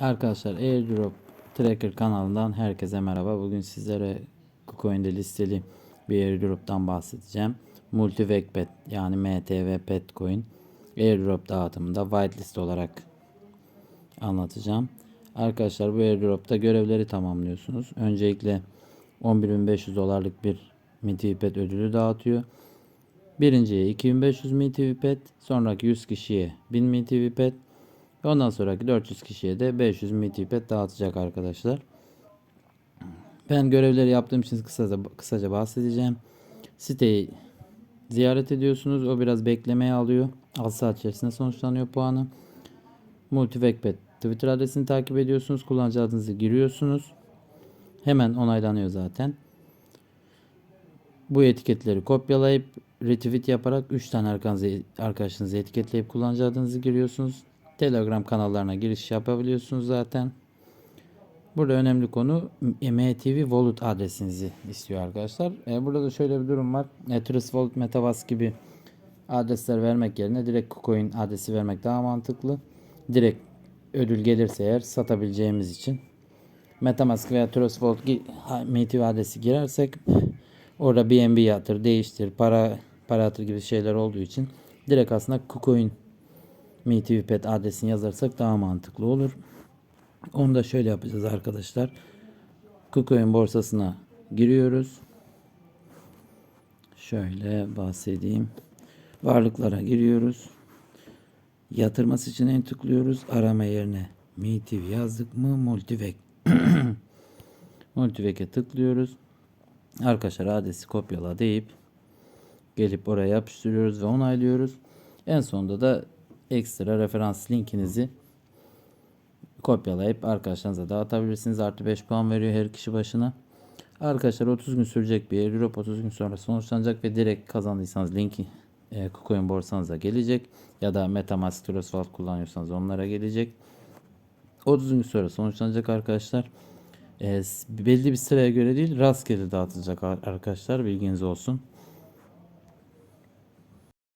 Arkadaşlar Airdrop Tracker kanalından herkese merhaba. Bugün sizlere KuCoin'de listeli bir airdrop'tan bahsedeceğim. Multi-Vec yani MTV Petcoin airdrop dağıtımında whitelist olarak anlatacağım. Arkadaşlar bu airdrop'ta görevleri tamamlıyorsunuz. Öncelikle 11.500 dolarlık bir MTVPet ödülü dağıtıyor. Birinciye 2500 MTVPet, sonraki 100 kişiye 1000 MTVPet, ve ondan sonraki 400 kişiye de 500 MTPet dağıtacak arkadaşlar. Ben görevleri yaptığım için kısaca, kısaca bahsedeceğim. Siteyi ziyaret ediyorsunuz. O biraz beklemeye alıyor. 6 saat içerisinde sonuçlanıyor puanı. Multivecpet Twitter adresini takip ediyorsunuz. Kullanıcı adınızı giriyorsunuz. Hemen onaylanıyor zaten. Bu etiketleri kopyalayıp retweet yaparak 3 tane arkadaşınızı etiketleyip kullanıcı adınızı giriyorsunuz. Telegram kanallarına giriş yapabiliyorsunuz zaten. Burada önemli konu MTV Wallet adresinizi istiyor arkadaşlar. E, burada da şöyle bir durum var. E, Trust Wallet, Metamask gibi adresler vermek yerine direkt KuCoin adresi vermek daha mantıklı. Direkt ödül gelirse eğer satabileceğimiz için. Metamask veya Trust Wallet MTV adresi girersek orada BNB yatır, değiştir, para para yatır gibi şeyler olduğu için direkt aslında KuCoin MeTVPet adresini yazarsak daha mantıklı olur. Onu da şöyle yapacağız arkadaşlar. KuCoin borsasına giriyoruz. Şöyle bahsedeyim. Varlıklara giriyoruz. Yatırma seçeneğini tıklıyoruz. Arama yerine MeTV yazdık mı Multivec. Multivec'e tıklıyoruz. Arkadaşlar adresi kopyala deyip gelip oraya yapıştırıyoruz ve onaylıyoruz. En sonunda da ekstra referans linkinizi kopyalayıp arkadaşlarınıza dağıtabilirsiniz. Artı 5 puan veriyor her kişi başına. Arkadaşlar 30 gün sürecek bir airdrop 30 gün sonra sonuçlanacak ve direkt kazandıysanız linki e, KuCoin borsanıza gelecek ya da Metamask Wallet kullanıyorsanız onlara gelecek. 30 gün sonra sonuçlanacak arkadaşlar. E, belli bir sıraya göre değil rastgele dağıtılacak arkadaşlar bilginiz olsun.